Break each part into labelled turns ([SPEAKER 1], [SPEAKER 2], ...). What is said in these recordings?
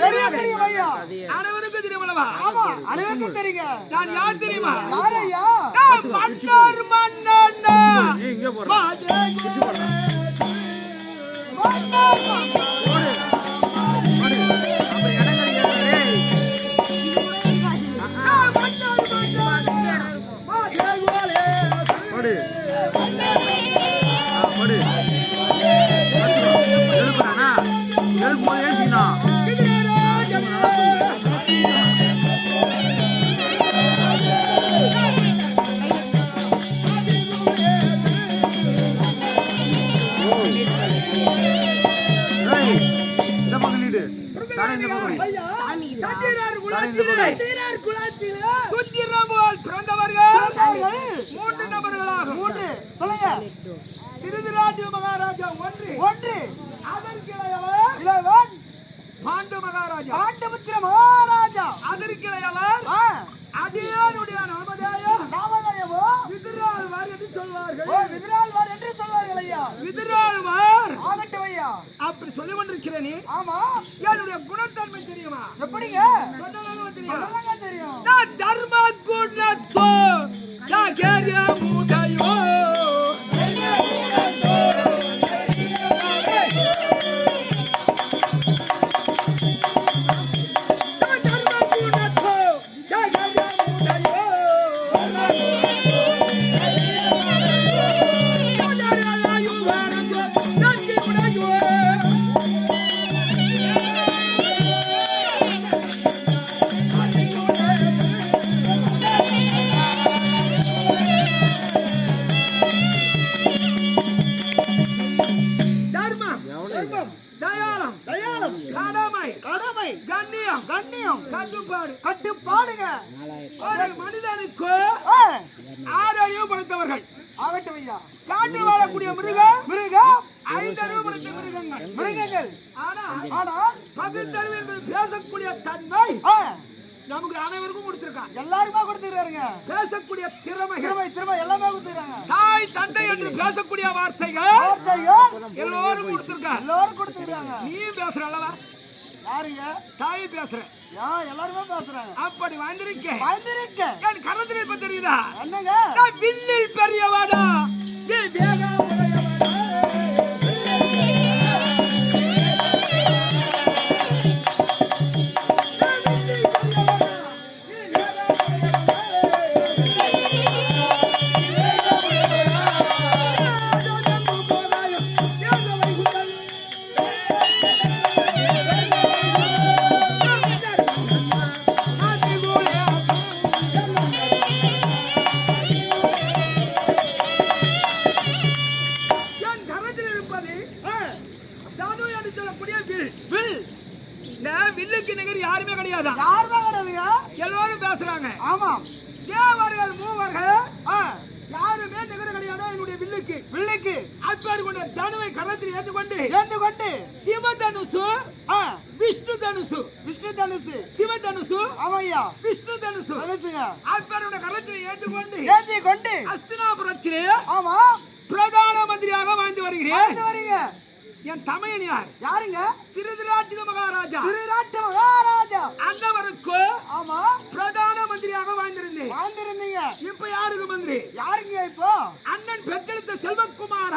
[SPEAKER 1] பெரிய பெரிய பையா
[SPEAKER 2] அனைவருக்கும் தெரியும்
[SPEAKER 1] ஆமா அனைவருக்கும் தெரியுங்க.
[SPEAKER 2] நான் யார் தெரியுமா?
[SPEAKER 1] யார் ஐயா
[SPEAKER 2] மன்னர் மன்னன்
[SPEAKER 1] மன்னர்
[SPEAKER 2] மன்னர். சுந்திரபோல் பிறந்தவர்கள். மூன்று நபர்களாக.
[SPEAKER 1] மூன்று சொல்லுங்க.
[SPEAKER 2] திருதிராஜ மகாராஜா ஒன்று.
[SPEAKER 1] ஒன்று. அதன்
[SPEAKER 2] கிளையவர். மகாராஜா.
[SPEAKER 1] பாண்டபுத்திர மகாராஜா.
[SPEAKER 2] அதன்
[SPEAKER 1] கிளையவர்.
[SPEAKER 2] அதிகாருடைய நாமதேய.
[SPEAKER 1] நாமதேயவோ
[SPEAKER 2] விதிராழ்வார் என்று சொல்வார்கள்.
[SPEAKER 1] விதிராழ்வார் என்று சொல்வார்கள் ஐயா.
[SPEAKER 2] விதிராழ்வார்.
[SPEAKER 1] ஆகட்டும் ஐயா.
[SPEAKER 2] அப்படி சொல்லி கொண்டிருக்கிறேனே
[SPEAKER 1] ஆமா. எல்லாருமே பேசுறாங்க.
[SPEAKER 2] அப்படி வந்திருக்கேன்
[SPEAKER 1] வந்திருக்கேன்
[SPEAKER 2] என் கரத்தில் தெரியுதா
[SPEAKER 1] என்னங்க?
[SPEAKER 2] விண்ணில் பெரியவாடா ஏ வேகம் தனுவை கரத்தில் ஏற்றுக்கொண்டு
[SPEAKER 1] ஏந்து கொண்டு
[SPEAKER 2] சிவதனுசு
[SPEAKER 1] ஆ,
[SPEAKER 2] விஷ்ணு தனுசு
[SPEAKER 1] விஷ்ணு தனுசு
[SPEAKER 2] சிவதனுசு
[SPEAKER 1] ஆமையா.
[SPEAKER 2] விஷ்ணு தனுசு
[SPEAKER 1] தனுசுங்க
[SPEAKER 2] அப்பேருடைய கரத்தில் ஏற்றுக்கொண்டு
[SPEAKER 1] ஏந்தி கொண்டு
[SPEAKER 2] அஸ்தினாபுரத்திலே
[SPEAKER 1] ஆமா.
[SPEAKER 2] பிரதான மந்திரியாக வாழ்ந்து வருகிறேன். என் தமையன் யார்?
[SPEAKER 1] யாருங்க?
[SPEAKER 2] திருதிராட்டித மகாராஜா.
[SPEAKER 1] திருநாட்டு மகாராஜா.
[SPEAKER 2] அந்தவருக்கு
[SPEAKER 1] ஆமா.
[SPEAKER 2] பிரதான மந்திரியாக வாழ்ந்திருந்தேன்.
[SPEAKER 1] வாழ்ந்திருந்தீங்க.
[SPEAKER 2] இப்ப யாருக்கு மந்திரி?
[SPEAKER 1] யாருங்க இப்போ?
[SPEAKER 2] அண்ணன் பெற்றெடுத்த செல்வகுமார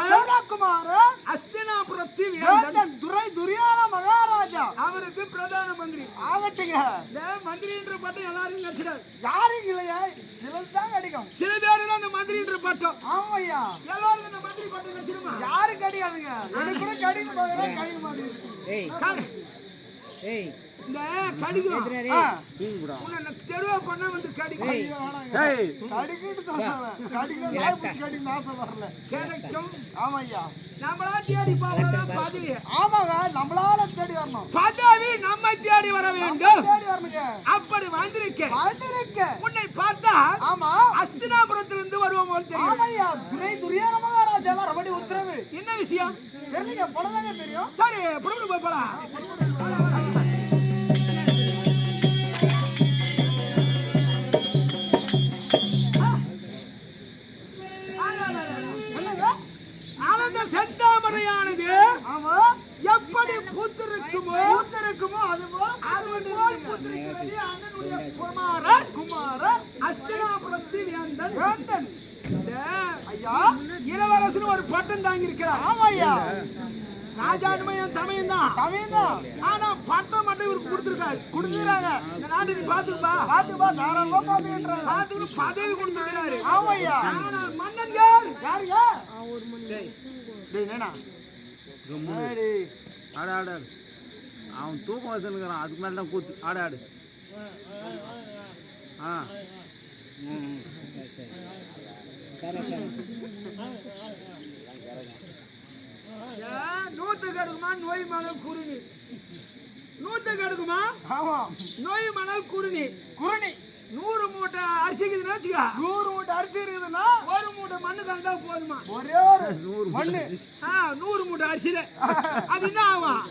[SPEAKER 2] அஸ்தினாபுரத்தி வேந்தன்
[SPEAKER 1] வேந்தன் துரை துரியான மகாராஜா.
[SPEAKER 2] அவருக்கு பிரதான மந்திரி.
[SPEAKER 1] ஆகட்டுங்க.
[SPEAKER 2] இந்த மந்திரின்ற பட்டம் எல்லாரும் நினைச்சிடாது.
[SPEAKER 1] யாருங்க இல்லையா. சிலது தான் கிடைக்கும்
[SPEAKER 2] சில பேரு தான் அந்த மந்திரின்ற பட்டம்
[SPEAKER 1] ஆமையா
[SPEAKER 2] எல்லாரும் இந்த மந்திரி பட்டம் நினைச்சிடுமா?
[SPEAKER 1] யாரு கிடையாதுங்க. எனக்கு கூட கடிக்க பார்க்கறேன் கடிக்க மாட்டேங்குது
[SPEAKER 2] இந்த கடிக்கும். உன்னை தெருவா பண்ணா வந்து கடிக்கும்.
[SPEAKER 1] ஐயோ, கடிக்கிட்டு சொல்றேன் கடிக்க நாய் பிடிச்சி கடிக்க நான் சொல்ல வரல.
[SPEAKER 2] கிடைக்கும்.
[SPEAKER 1] ஆமாய்யா.
[SPEAKER 2] நம்மளா தேடி பதவி
[SPEAKER 1] ஆமாங்க நம்மளால தேடி வரணும்.
[SPEAKER 2] பதவி நம்மை தேடி வர வேண்டும்.
[SPEAKER 1] தேடி வரணுங்க.
[SPEAKER 2] அப்படி வந்திருக்கேன்
[SPEAKER 1] வந்திருக்க.
[SPEAKER 2] உன்னை பார்த்தா
[SPEAKER 1] ஆமா.
[SPEAKER 2] அஸ்தினாபுரத்திலிருந்து வருவோம் போல் தெரியும்.
[SPEAKER 1] ஆமாய்யா துரை துரியான மகாராஜா மறுபடி உத்தரவு.
[SPEAKER 2] என்ன விஷயம்?
[SPEAKER 1] தெரியலங்க படதாங்க தெரியும்.
[SPEAKER 2] சரி புறப்பட்டு போய் போலாம். செந்தாமரையானது
[SPEAKER 1] ஆமா.
[SPEAKER 2] எப்படி பூத்திருக்குமோ
[SPEAKER 1] உத்தரக்குமோ அதுவோ
[SPEAKER 2] அதுபோல் பூத்திருக்கிறது. அண்ணனுடைய குமாரன்
[SPEAKER 1] குமார
[SPEAKER 2] அஸ்தினாபுரத்து வேந்தன்.
[SPEAKER 1] வேந்தன். ஐயா.
[SPEAKER 2] இளவரசன் ஒரு பட்டம் தாங்கி இருக்கிறார்
[SPEAKER 1] ஆமாய்யா
[SPEAKER 2] ராஜாடுமையும் தமையும் தான்.
[SPEAKER 1] கவிதான்
[SPEAKER 2] ஆனா பட்டம் மட்டும் இவருக்கு கொடுத்திருக்காரு.
[SPEAKER 1] குடுக்குறாங்க
[SPEAKER 2] இந்த நாட்டு நீ பாத்துப்பா
[SPEAKER 1] பாத்துப்பா தாராளமா பாத்துக்கிட்டுறாங்க
[SPEAKER 2] பாத்துக்கிட்டு பதவி கொடுத்திருக்கிறாரு.
[SPEAKER 1] ஆமாய்யா
[SPEAKER 2] ஆனா மன்னன் யார்?
[SPEAKER 1] யாருங்க? டேய் நேனா ஏடி
[SPEAKER 3] ஆடு. ஆடு ஆடு. அவன் தூக்கம் வச்சுருக்கிறான் அதுக்கு மேலே தான் கூத்து. ஆடு ஆடு. ஆ.
[SPEAKER 2] ஏன், நூத்துக்கு அடுக்குமா நோய் மணல் குருணி. நூத்துக்கு அடுக்குமா
[SPEAKER 1] ஆமா.
[SPEAKER 2] நோய் மணல் குருணி.
[SPEAKER 1] குருணி.
[SPEAKER 2] நூறு மூட்டை அரிசிக்குதுன்னு வச்சுக்க.
[SPEAKER 1] நூறு மூட்டை அரிசி இருக்குதுன்னா
[SPEAKER 2] ஒரு மூட்டை மண்ணு கண்டா போதுமா?
[SPEAKER 1] ஒரே ஒரு மண்ணு.
[SPEAKER 2] ஆ நூறு மூட்டை அரிசியில. அது என்ன ஆகும்?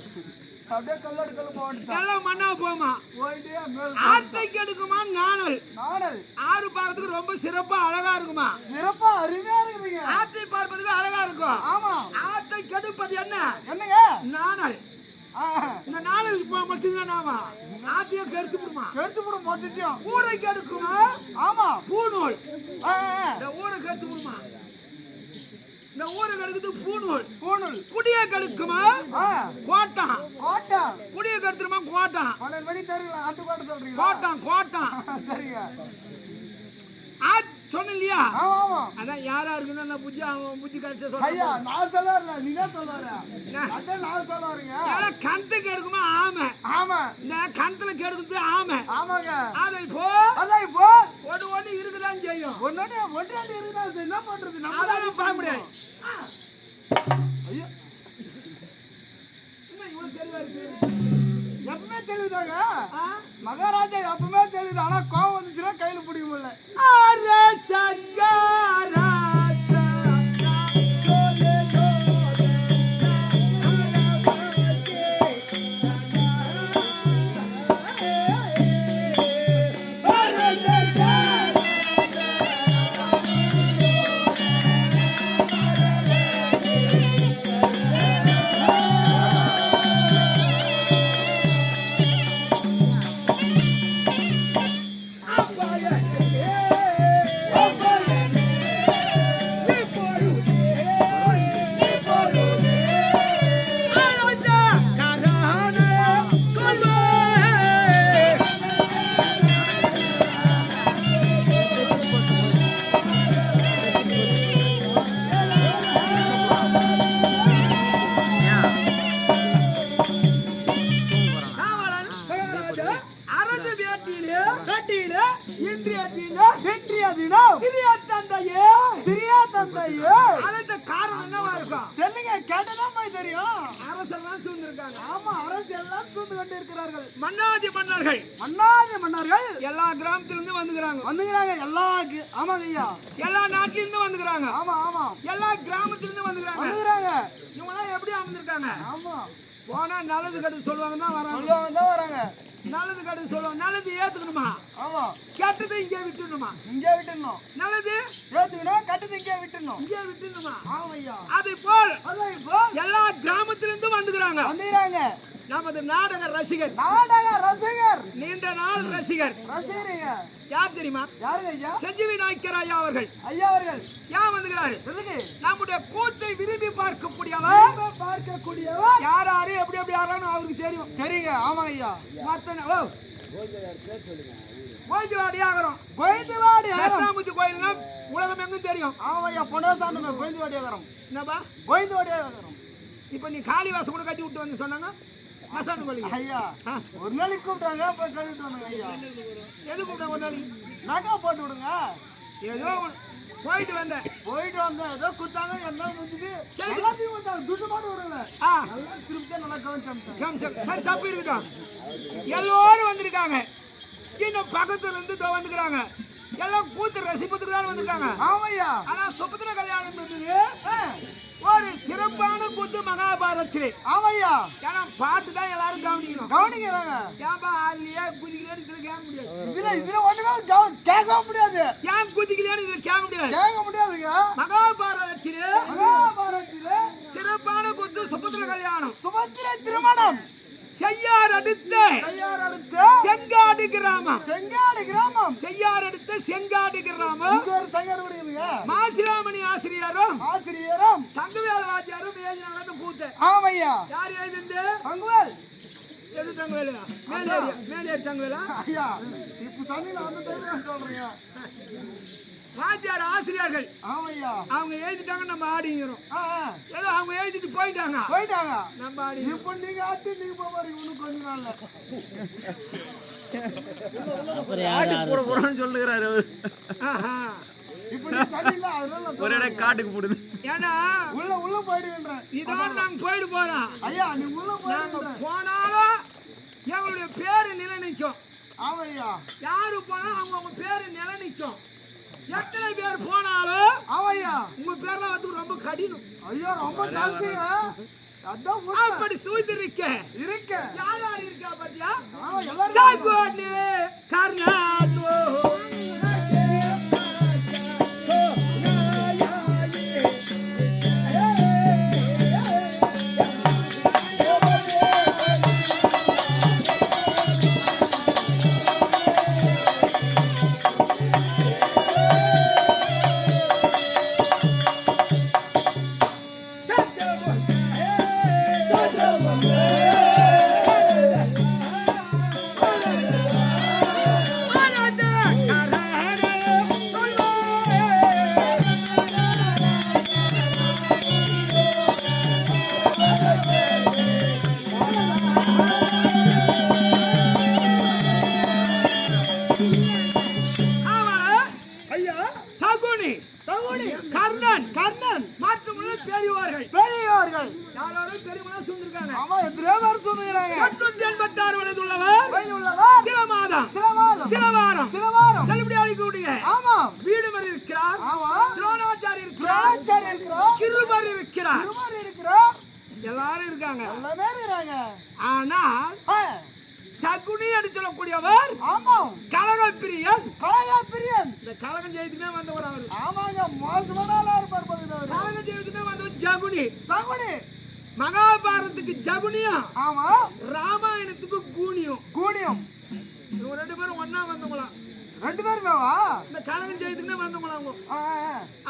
[SPEAKER 1] அப்படியே கல்லடு கல்லு போட்டு
[SPEAKER 2] எல்லாம் மண்ணா போகுமா?
[SPEAKER 1] போயிட்டு மேல்
[SPEAKER 2] ஆத்தைக்கு எடுக்குமா? நாணல்.
[SPEAKER 1] நாடல்
[SPEAKER 2] ஆறு பார்க்கறதுக்கு ரொம்ப சிறப்பா அழகா இருக்குமா?
[SPEAKER 1] சிறப்பா அருமையா இருக்குதுங்க.
[SPEAKER 2] ஆத்தை பார்ப்பதுக்கு அழகா இருக்கும்.
[SPEAKER 1] ஆமா.
[SPEAKER 2] ஆத்தை கெடுப்பது என்ன?
[SPEAKER 1] என்னங்க?
[SPEAKER 2] நாணல். இந்த நாணல் முடிச்சதுன்னா நாம ஆத்தையே கெடுத்து விடுமா?
[SPEAKER 1] கருத்து போடும் மொத்தத்தையும்.
[SPEAKER 2] ஊரை கெடுக்குமா
[SPEAKER 1] ஆமா.
[SPEAKER 2] பூநூல். இந்த ஊரை கெடுத்து விடுமா? இந்த ஊரை கெடுக்குது பூநூல்.
[SPEAKER 1] பூணூல்
[SPEAKER 2] குடியை கெடுக்குமா?
[SPEAKER 1] ஆ.
[SPEAKER 2] கோட்டான்
[SPEAKER 1] கோட்டா
[SPEAKER 2] குடியை கெடுத்துருமா கோட்டான்
[SPEAKER 1] பன்னெண்டு மணி தருங்களா அந்த கோட்டை சொல்றீங்களா?
[SPEAKER 2] கோட்டான் கோட்டான்
[SPEAKER 1] சரிங்க.
[SPEAKER 2] ஆ சொன்ன இல்லையா அதான் யாரா இருக்குன்னு நான் புத்தி அவன் புத்தி கழிச்ச
[SPEAKER 1] ஐயா
[SPEAKER 2] சொல்றேன்
[SPEAKER 1] நான் சொல்ல நீ தான் சொல்ல வர அதான் நான் சொல்ல வரேங்க
[SPEAKER 2] ஏன்னா கணத்துக்கு எடுக்குமா ஆமை.
[SPEAKER 1] ஆமா.
[SPEAKER 2] இந்த கணத்துல கெடுக்குது ஆமை.
[SPEAKER 1] ஆமாங்க.
[SPEAKER 2] அதை இப்போ
[SPEAKER 1] அதான் இப்போ
[SPEAKER 2] ஒன்று ஒன்று இருக்குதான் செய்யும்.
[SPEAKER 1] ஒன்னொன்னு ஒன்றாண்டு அது என்ன பண்றது? நம்ம
[SPEAKER 2] அதான் பார்க்க முடியாது.
[SPEAKER 1] ஐயா.
[SPEAKER 2] என்ன இவ்வளவு தெளிவா இருக்கு?
[SPEAKER 1] எப்பவுமே தெளிவுதாங்க?
[SPEAKER 2] ஆ?
[SPEAKER 1] மகாராஜா எப்பவுமே தெரியுது ஆனா கோவம் வந்துச்சுன்னா கையில பிடிக்க முடியல. மகாராஜா
[SPEAKER 2] அமர்ந்திருக்காங்க
[SPEAKER 1] ஆமா.
[SPEAKER 2] போனா நல்லது கெட்டது சொல்லுவாங்க தான் வராங்க.
[SPEAKER 1] சொல்லுவாங்க தான் வராங்க.
[SPEAKER 2] நல்லது கெட்டது சொல்லுவாங்க நல்லது ஏத்துக்கணுமா?
[SPEAKER 1] ஆமா.
[SPEAKER 2] கெட்டது இங்கே விட்டுணுமா
[SPEAKER 1] இங்கே விட்டுடணும்.
[SPEAKER 2] நல்லது
[SPEAKER 1] ஏத்துக்கணும் கட்டது இங்கே விட்டுடணும்.
[SPEAKER 2] இங்கே விட்டுணுமா
[SPEAKER 1] ஆமா ஐயா
[SPEAKER 2] அதை போல்
[SPEAKER 1] அதான் இப்போ
[SPEAKER 2] எல்லா கிராமத்திலிருந்து வந்துக்கிறாங்க.
[SPEAKER 1] வந்துக்கிறாங்க.
[SPEAKER 2] நமது நாடக ரசிகர்.
[SPEAKER 1] நாடக ரசிகர்.
[SPEAKER 2] நீண்ட நாள் ரசிகர்.
[SPEAKER 1] ரசிகருங்க
[SPEAKER 2] யார் தெரியுமா?
[SPEAKER 1] யாருங்க ஐயா?
[SPEAKER 2] செஞ்சிவி நாய்க்கர் ஐயா அவர்கள்.
[SPEAKER 1] ஐயா அவர்கள்.
[SPEAKER 2] வந்துக்கிறாரு
[SPEAKER 1] எதுக்கு?
[SPEAKER 2] நம்முடைய கூத்தை விரும்பி பார்க்கக்கூடியவர்.
[SPEAKER 1] பார்க்கக்கூடியவர்.
[SPEAKER 2] யார் யாரு எப்படி எப்படி யாரான்னு அவருக்கு தெரியும்.
[SPEAKER 1] சரிங்க ஆமாங்க ஐயா.
[SPEAKER 2] மத்தன ஓ. கோயில்வாடி ஆகிறோம்
[SPEAKER 1] கோயந்துவாடி
[SPEAKER 2] கோயில்னா உலகம் எங்கும் தெரியும்.
[SPEAKER 1] ஆமா ஐயா. பொன்னசாந்தமே கோயந்துவாடி ஆகரம்
[SPEAKER 2] என்னப்பா?
[SPEAKER 1] கோயந்துவாடி ஆகரம்
[SPEAKER 2] இப்போ நீ காளி வாசம் கூட கட்டி விட்டு வந்து சொன்னாங்க. மசான கோயில்
[SPEAKER 1] ஐயா. ஒரு நாளைக்கு கூப்பிட்டாங்க போய் கழுவிட்டு வந்தாங்க ஐயா.
[SPEAKER 2] எது கூப்பிட்டேன் ஒரு நாளைக்கு?
[SPEAKER 1] நகை போட்டு விடுங்க.
[SPEAKER 2] ஏதோ. போயிட்டு வந்தேன்.
[SPEAKER 1] போயிட்டு வந்தேன். ஏதோ குத்தாங்க என்ன முடிஞ்சது? எல்லாத்தையும் வந்தாங்க துட்டு மாட்டு விடல.
[SPEAKER 2] ஆ.
[SPEAKER 1] நல்லா திருப்தியா நல்லா கவனிச்சாங்க
[SPEAKER 2] சரி, தப்பு இருக்கட்டும். எல்லோரும் வந்திருக்காங்க. இன்னும் பக்கத்துல இருந்து வந்துக்கிறாங்க. எல்லாம் கூத்து ரசிப்பதுக்கு தான் வந்திருக்காங்க.
[SPEAKER 1] ஆமையா
[SPEAKER 2] ஆனா சுபத்திர கல்யாணம் இருந்தது ஒரு சிறப்பான கூத்து மகாபாரத்திலே
[SPEAKER 1] ஆமையா?
[SPEAKER 2] ஏன்னா பாட்டு தான் எல்லாரும் கவனிக்கணும்.
[SPEAKER 1] கவனிக்கிறாங்க.
[SPEAKER 2] ஏன்பா ஆள்லையே குதிக்கலைன்னு இதுல கேட்க முடியாது.
[SPEAKER 1] இதுல இதுல ஒண்ணுமே கவ- கேட்க முடியாது.
[SPEAKER 2] ஏன் குதிக்கலைன்னு இதுல கேட்க முடியாது?
[SPEAKER 1] கேட்க முடியாதுங்க.
[SPEAKER 2] மகாபாரதத்திலே
[SPEAKER 1] மகாபாரத்தில
[SPEAKER 2] சிறப்பான கூத்து சுபத்திர கல்யாணம்.
[SPEAKER 1] சுபத்திர திருமணம்.
[SPEAKER 2] செய்யார் அடுத்த
[SPEAKER 1] கையார் அடுத்த
[SPEAKER 2] செங்காடு கிராமம்.
[SPEAKER 1] செங்காடு கிராமம்.
[SPEAKER 2] செய்யார் அடுத்த செங்காடு கிராமம்.
[SPEAKER 1] இங்க ஒரு
[SPEAKER 2] தங்கவேல் வாத்தியாரும் எழுதினாங்க பூத்த
[SPEAKER 1] ஆமையா?
[SPEAKER 2] யார் எழுதிண்டு
[SPEAKER 1] பங்குவல்
[SPEAKER 2] எது தங்கவேலு? மேலேரி மேலேரி தங்கவேலா?
[SPEAKER 1] ஐயா இப்ப சனியில அந்த டைம்
[SPEAKER 2] வாத்தியார் ஆசிரியர்கள்.
[SPEAKER 1] ஆமையா?
[SPEAKER 2] அவங்க எழுதிட்டாங்க நம்ம ஆடிங்கிறோம். ஏதோ அவங்க எழுதிட்டு போயிட்டாங்க.
[SPEAKER 1] போயிட்டாங்க.
[SPEAKER 2] நம்ம ஆடி
[SPEAKER 1] இப்ப நீங்க ஆட்டு நீங்க போவாரு இன்னும் கொஞ்ச நாள்ல
[SPEAKER 3] காட்டுக்கு போட போறான்னு சொல்லுகிறாரு.
[SPEAKER 2] ஆஹா.
[SPEAKER 3] ஒரு இடம் காட்டுக்கு போடுது.
[SPEAKER 2] ஏன்னா
[SPEAKER 1] உள்ள உள்ள போயிடுன்றேன்
[SPEAKER 2] இதோட நாங்க போயிட்டு போறோம்
[SPEAKER 1] ஐயா நீ உள்ள போயிடுன்ற
[SPEAKER 2] போனாலும் எங்களுடைய பேரு நிலை நிற்கும்
[SPEAKER 1] ஆமையா
[SPEAKER 2] யாரு போனாலும் அவங்க அவங்க பேரு நிலை நிற்கும் எத்தனை பேர் போனாலும்
[SPEAKER 1] ஆமையா
[SPEAKER 2] உங்க பேர்லாம் வந்து ரொம்ப கடினம்.
[SPEAKER 1] ஐயா ரொம்ப உண்மை.
[SPEAKER 2] அப்படி சூழ்ந்திருக்க.
[SPEAKER 1] இருக்க
[SPEAKER 2] யார் யார் இருக்கா பாத்தியா?
[SPEAKER 1] ஆமா எல்லாரும்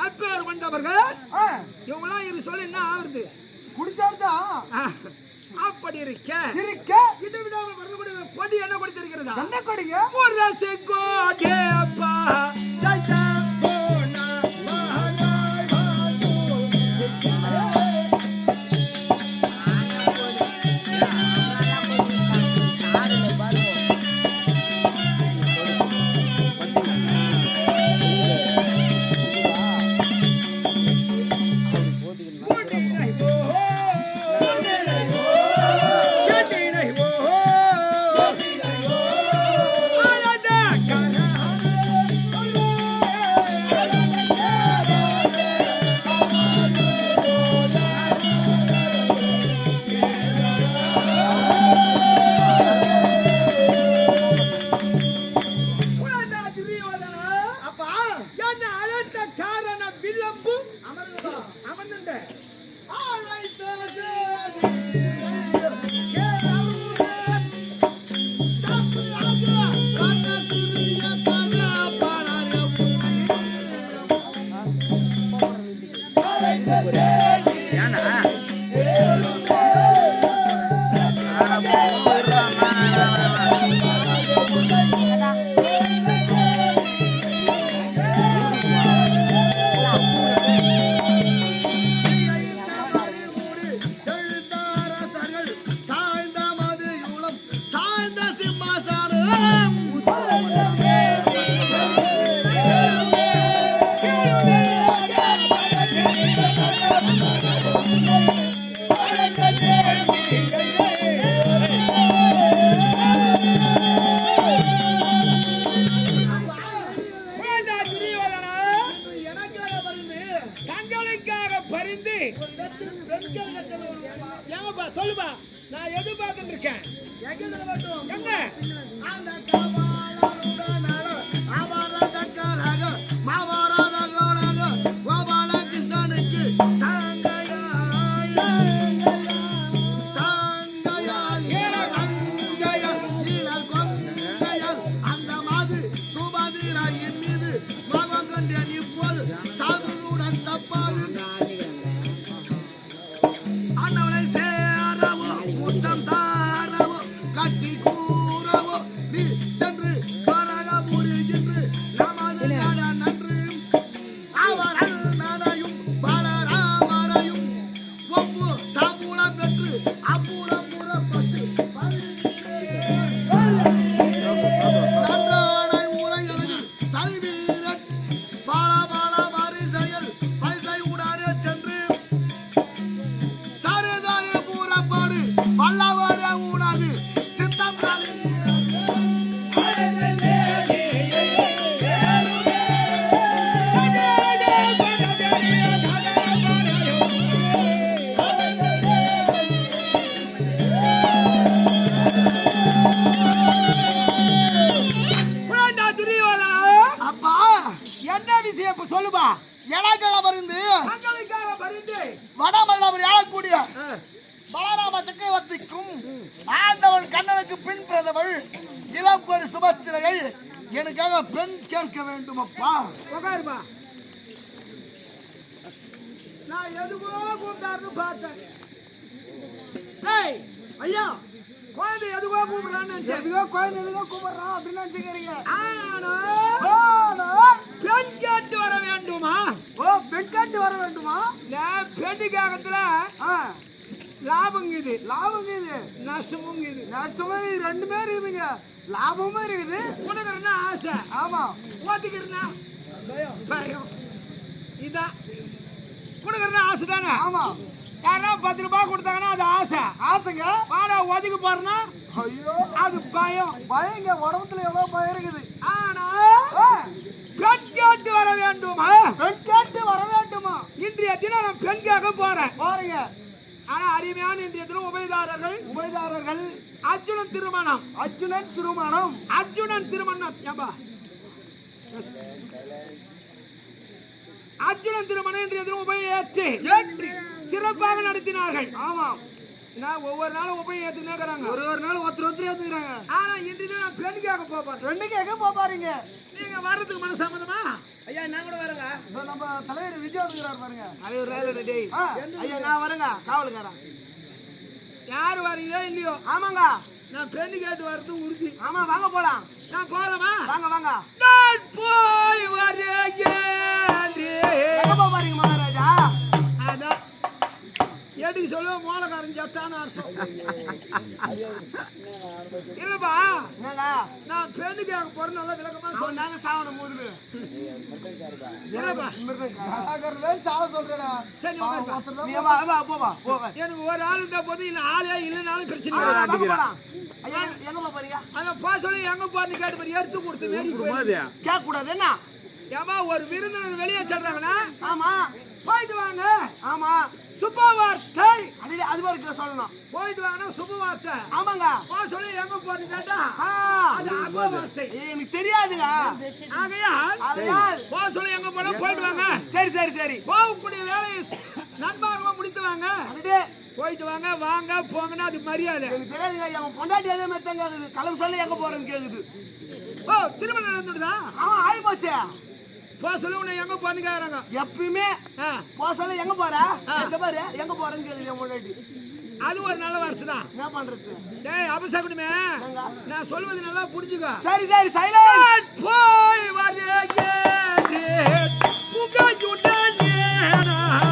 [SPEAKER 1] ஆ,
[SPEAKER 2] அப்பேர் கொண்டவர்கள் இவங்களாம் இரு சொல்லி என்ன ஆகுது
[SPEAKER 1] குடிச்சாருதான்
[SPEAKER 2] அப்படி இருக்க.
[SPEAKER 1] இருக்க.
[SPEAKER 2] கிட்ட விடாம வரக்கூடிய கொடி என்ன கொடுத்திருக்கிறதா?
[SPEAKER 1] எந்த கொடிங்க?
[SPEAKER 2] முரசு கோடேப்பா உட்காருமா நான் எதுவோ கூப்பிட்டாருன்னு பார்த்தேன்.
[SPEAKER 1] ஐயா!
[SPEAKER 2] குழந்தை எதுவோ கூப்பிடுறான்னு
[SPEAKER 1] எதுக்கோ குழந்தை எதுக்கோ கூப்பிடுறான் அப்படின்னு நினைச்சுக்கிறீங்க.
[SPEAKER 2] பெண் கேட்டு வர வேண்டுமா?
[SPEAKER 1] ஓ பெண் கேட்டு வர வேண்டுமா?
[SPEAKER 2] நான் பெண்ணுக்காகத்துல
[SPEAKER 1] ஆ.
[SPEAKER 2] லாபங்குது
[SPEAKER 1] லாபங்க இது.
[SPEAKER 2] நஷ்டமுங்குது
[SPEAKER 1] நஷ்டமே இது. ரெண்டுமே இருக்குதுங்க. லாபமும் இருக்குது.
[SPEAKER 2] கொடுக்கறனா ஆசை?
[SPEAKER 1] ஆமா.
[SPEAKER 2] ஓத்திக்கிறனா பயம் இதான். கொடுக்கறனா ஆசை தானே?
[SPEAKER 1] ஆமா.
[SPEAKER 2] யாரா பத்து ரூபாய் கொடுத்தாங்கன்னா அது ஆசை.
[SPEAKER 1] ஆசைங்க.
[SPEAKER 2] வாடா ஒதுக்கு போறனா
[SPEAKER 1] ஐயோ.
[SPEAKER 2] அது பயம்.
[SPEAKER 1] பயங்க உடம்புல எவ்வளவு பயம் இருக்குது.
[SPEAKER 2] ஆனா பெண் கேட்டு வர வேண்டுமா?
[SPEAKER 1] பெண் கேட்டு வர வேண்டுமா?
[SPEAKER 2] இன்றைய தினம் நான் பெண் கேட்க போறேன்.
[SPEAKER 1] பாருங்க.
[SPEAKER 2] ஆனா அருமையான இன்றைய தினம் உபயதாரர்கள்.
[SPEAKER 1] உபயதாரர்கள்.
[SPEAKER 2] அர்ஜுனன் திருமணம்.
[SPEAKER 1] அர்ஜுனன் திருமணம்.
[SPEAKER 2] அர்ஜுனன் திருமணம். ஏம்பா. அர்ஜுனன் திருமணம் இன்றைய தினம் உபயம் ஏற்று.
[SPEAKER 1] ஏற்றி
[SPEAKER 2] சிறப்பாக நடத்தினார்கள்.
[SPEAKER 1] ஆமா
[SPEAKER 2] நான் ஒவ்வொரு நாளும் உபயம் ஏத்துனே இருக்கிறாங்க.
[SPEAKER 1] ஒரு ஒரு நாள் ஒருத்தர் ஒருத்தர் ஏத்துக்கிறாங்க.
[SPEAKER 2] ஆனா இன்றைய நான் பெண் கேட்க போறேன்
[SPEAKER 1] ரெண்டுக்கு எங்க போக பாருங்க
[SPEAKER 2] நீங்க வர்றதுக்கு மன சம்மதமா
[SPEAKER 1] ஐயா நான் கூட வரேங்க. நம்ம தலைவர் விஜய் வந்துக்கிறார் பாருங்க.
[SPEAKER 2] தலைவர் ரயில்வே டேய்.
[SPEAKER 1] ஆ,
[SPEAKER 2] ஐயா நான் வரேங்க. காவலுக்காரன் யார் வரீங்களோ இல்லையோ? ஆமாங்க. நான் பெண்ணு கேட்டு வர்றது உறுதி ஆமா வாங்க போலாம். நான் போலாமா வாங்க வாங்க. நான் போய் வரேன். எங்க போறீங்க மகாராஜா? எதுக்கு சொல்லுவ மோளக்காரன் சத்தான அர்த்தம். இல்லப்பா நான் பெண்ணு கேட்க போறேன் நல்லா விளக்கமா சொன்னாங்க சாவன முதல்ல இல்லப்பா
[SPEAKER 1] சாவ சொல்றடா
[SPEAKER 2] சரி. எனக்கு ஒரு ஆள் இருந்தா போதும் இன்னும் ஆளே இல்லைனாலும் பிரச்சனை
[SPEAKER 1] எங்க போறீங்க?
[SPEAKER 2] அதான் போ சொல்லி எங்க போறது கேட்டு எடுத்து கொடுத்து மாரி போய்.
[SPEAKER 1] கேட்க கூடாது என்ன?
[SPEAKER 2] ஏம்மா, ஒரு விருந்தினர் வெளியே சொல்றாங்கன்னா?
[SPEAKER 1] ஆமா.
[SPEAKER 2] போயிட்டு வாங்க.
[SPEAKER 1] ஆமா.
[SPEAKER 2] சுபவார்த்தை
[SPEAKER 1] அது அது மாதிரி சொல்லணும்.
[SPEAKER 2] போயிட்டு வாங்கன்னா சுபவார்த்தை
[SPEAKER 1] ஆமாங்க.
[SPEAKER 2] போ சொல்லி எங்க
[SPEAKER 1] ஆ,
[SPEAKER 2] அது அபவார்த்தை
[SPEAKER 1] ஏய், எனக்கு தெரியாதுங்க.
[SPEAKER 2] ஆகையால் போ சொல்லி எங்க போனா போயிட்டு வாங்க.
[SPEAKER 1] சரி சரி சரி.
[SPEAKER 2] போகக்கூடிய வேலையை நண்பர்மா முடித்து வாங்க. போயிட்டு வாங்க வாங்க போங்கன்னா அது மரியாதை.
[SPEAKER 1] எனக்கு தெரியாதுங்க என் பொண்டாட்டி அதே மாதிரி தான் கேக்குது. கிளம்பு சொல்ல எங்க போறேன்னு கேக்குது.
[SPEAKER 2] ஓ திருமணம் நடந்துடுதா?
[SPEAKER 1] அவன் ஆகி போச்சே
[SPEAKER 2] போ சொல்லி உன்னை எங்க போன்னு கேக்குறாங்க
[SPEAKER 1] எப்பயுமே போக சொல்ல எங்க போற? எங்க பாரு? எங்க போறேன்னு என் பொண்டாட்டி
[SPEAKER 2] அது ஒரு நல்ல வார்த்தை தான்.
[SPEAKER 1] என்ன பண்றது?
[SPEAKER 2] டேய் அபசகுடுமே நான் சொல்வது நல்லா புரிஞ்சுக்கோ.
[SPEAKER 1] சரி சரி சைலண்ட்
[SPEAKER 2] போய் வருகிறேன் புகையுடனே நான்?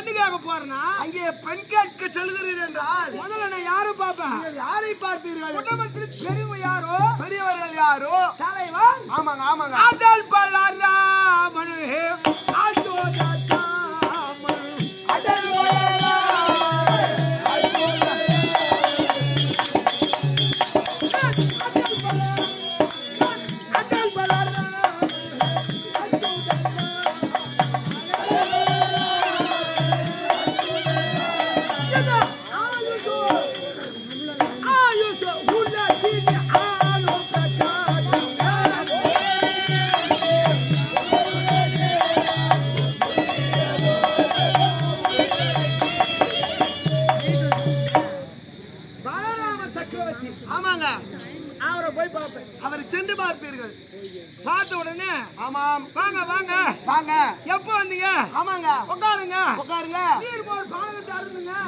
[SPEAKER 1] கேட்க
[SPEAKER 2] போறேன்னா
[SPEAKER 4] அங்கே பெண் கேட்க செல்கிறீர் என்றால்
[SPEAKER 2] முதல்ல நான் யாரும் பார்ப்பேன்
[SPEAKER 4] யாரை பார்ப்பீர்கள்?
[SPEAKER 2] குடும்பத்தில் பெரியவங்க யாரோ?
[SPEAKER 4] பெரியவர்கள் யாரோ?
[SPEAKER 2] தலைவன்?
[SPEAKER 4] ஆமாங்க ஆமாங்க.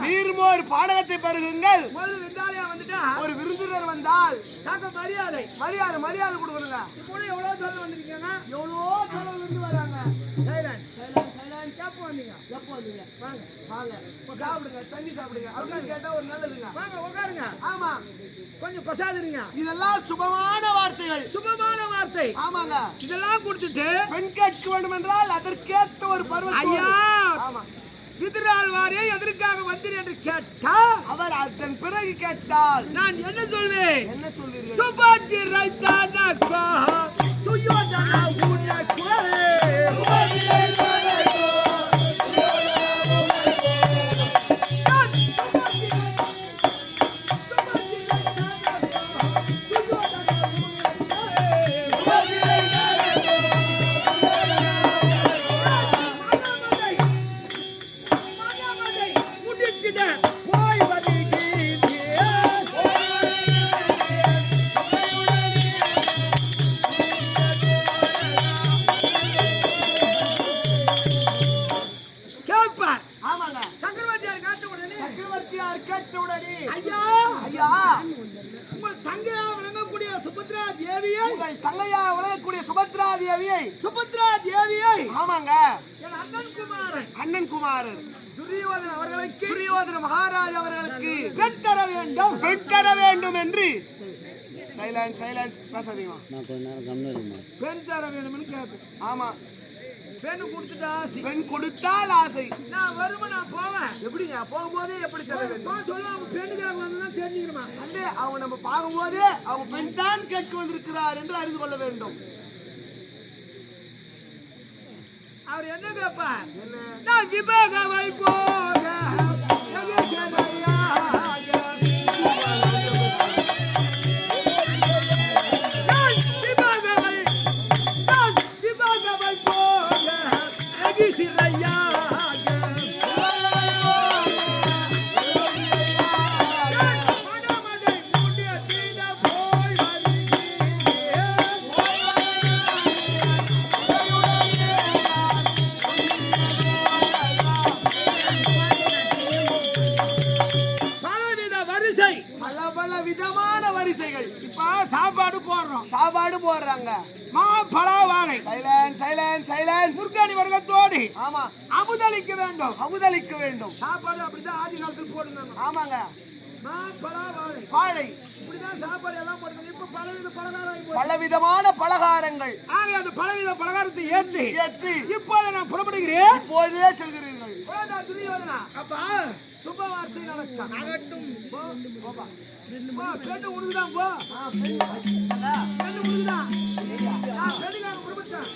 [SPEAKER 4] நீர்மோர் பாடகத்தை பருகுங்கள்.
[SPEAKER 2] முதல்ல வித்தாலியா வந்துட்டா?
[SPEAKER 4] ஒரு விருந்தினர் வந்தால்
[SPEAKER 2] மரியாதை.
[SPEAKER 4] மரியாதை மரியாதை கொடுக்கணுங்க
[SPEAKER 2] இப்போ எவ்வளவு தூரம் வந்திருக்கீங்க.
[SPEAKER 4] எவ்வளோ தொலைவில் இருந்து வராங்க.
[SPEAKER 2] Silent
[SPEAKER 4] silence silence.
[SPEAKER 2] எப்போ வந்தீங்க?
[SPEAKER 4] எப்போ வந்தீங்க?
[SPEAKER 2] வாங்க.
[SPEAKER 4] வாங்க. சாப்பிடுங்க தண்ணி சாப்பிடுங்க. அப்படின்னு கேட்டா ஒரு நல்லதுங்க.
[SPEAKER 2] வாங்க உட்காருங்க.
[SPEAKER 4] ஆமா.
[SPEAKER 2] கொஞ்சம் பசாதிருங்க.
[SPEAKER 4] இதெல்லாம் சுபமான வார்த்தைகள்.
[SPEAKER 2] சுபமான வார்த்தை.
[SPEAKER 4] ஆமாங்க.
[SPEAKER 2] இதெல்லாம் கொடுத்துட்டு
[SPEAKER 4] பெண் கேட்க வேண்டும் என்றால் அதற்கேத்த ஒரு பருவம்
[SPEAKER 2] ஐயா விதிரால் வாரே எதற்காக வந்தீர் என்று கேட்டா
[SPEAKER 4] அவர் அதன் பிறகு கேட்டால்
[SPEAKER 2] நான் என்ன சொல்வேன்?
[SPEAKER 4] என்ன சொல்வீர்கள்?
[SPEAKER 2] சுபத்திரை தானக்கா சுயோதனா உனக்கு ஐயா
[SPEAKER 4] ஐயா.
[SPEAKER 2] உங்கள் தங்கையா விளங்கக்கூடிய சுபத்ரா தேவியை
[SPEAKER 4] உங்கள் தங்கையா வளரக்கூடிய சுபத்ரா தேவியை.
[SPEAKER 2] சுபத்ரா தேவியை
[SPEAKER 4] ஆமாங்க.
[SPEAKER 2] என் அண்ணன் குமாரன்.
[SPEAKER 4] அண்ணன் குமாரர்
[SPEAKER 2] துரியோதன் அவர்களுக்கு
[SPEAKER 4] துரியோதன மகாராஜ் அவர்களுக்கு
[SPEAKER 2] பெண் தர வேண்டும்.
[SPEAKER 4] பெண் தர வேண்டும் என்று சைலன்ஸ் சைலன்ஸ் பேசாதீங்க
[SPEAKER 5] நான் கொஞ்ச நேரம் கம்மியாக இருக்குமா
[SPEAKER 2] பெண் தர வேண்டும்னு கேட்பேன்
[SPEAKER 4] ஆமா.
[SPEAKER 2] பெண் கொடுத்துட்டா
[SPEAKER 4] பெண் கொடுத்தால் ஆசை.
[SPEAKER 2] நான் வருமா நான் போவேன்.
[SPEAKER 4] எப்படிங்க? போகும்போதே எப்படி செல்ல வேண்டும்?
[SPEAKER 2] சொல்ல அவங்க பெண்ணுக்காக வந்து தெரிஞ்சுக்கணுமா?
[SPEAKER 4] அண்டே அவங்க நம்ம பார்க்கும்போதே அவங்க பெண் தான் கேட்க வந்திருக்கிறார் என்று அறிந்து கொள்ள வேண்டும்.
[SPEAKER 2] அவர் என்ன கேட்பார்?
[SPEAKER 4] என்ன?
[SPEAKER 2] நான் விபகவை போக
[SPEAKER 4] பல. விதமான பலகாரங்கள்.
[SPEAKER 2] ஆக அந்த பலவித பலகாரத்தை ஏற்றி
[SPEAKER 4] ஏற்றி.
[SPEAKER 2] இப்போது நான் புறப்படுகிறேன்.
[SPEAKER 4] இப்போதே செல்கிறீர்கள். அப்பா.
[SPEAKER 2] சுப வார்த்தை நடக்கும்.
[SPEAKER 4] ஆகட்டும்.
[SPEAKER 2] போ, போப்பா. போ, பெண்ணு உனக்குதான் போ. பெண்ணு உனக்குதான் நான் புறப்பட்டேன்.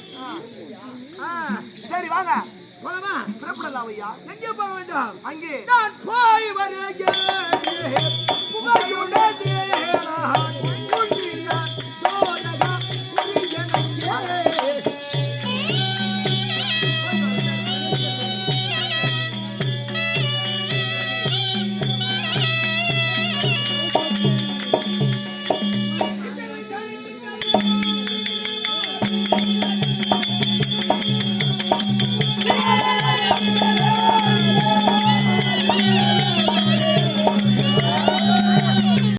[SPEAKER 2] ஆ,
[SPEAKER 4] சரி வாங்க. புறப்படலாம் ஐயா.
[SPEAKER 2] எங்கே போக வேண்டும்.
[SPEAKER 4] அங்கே.
[SPEAKER 2] நான் போய் வருகிறேன்.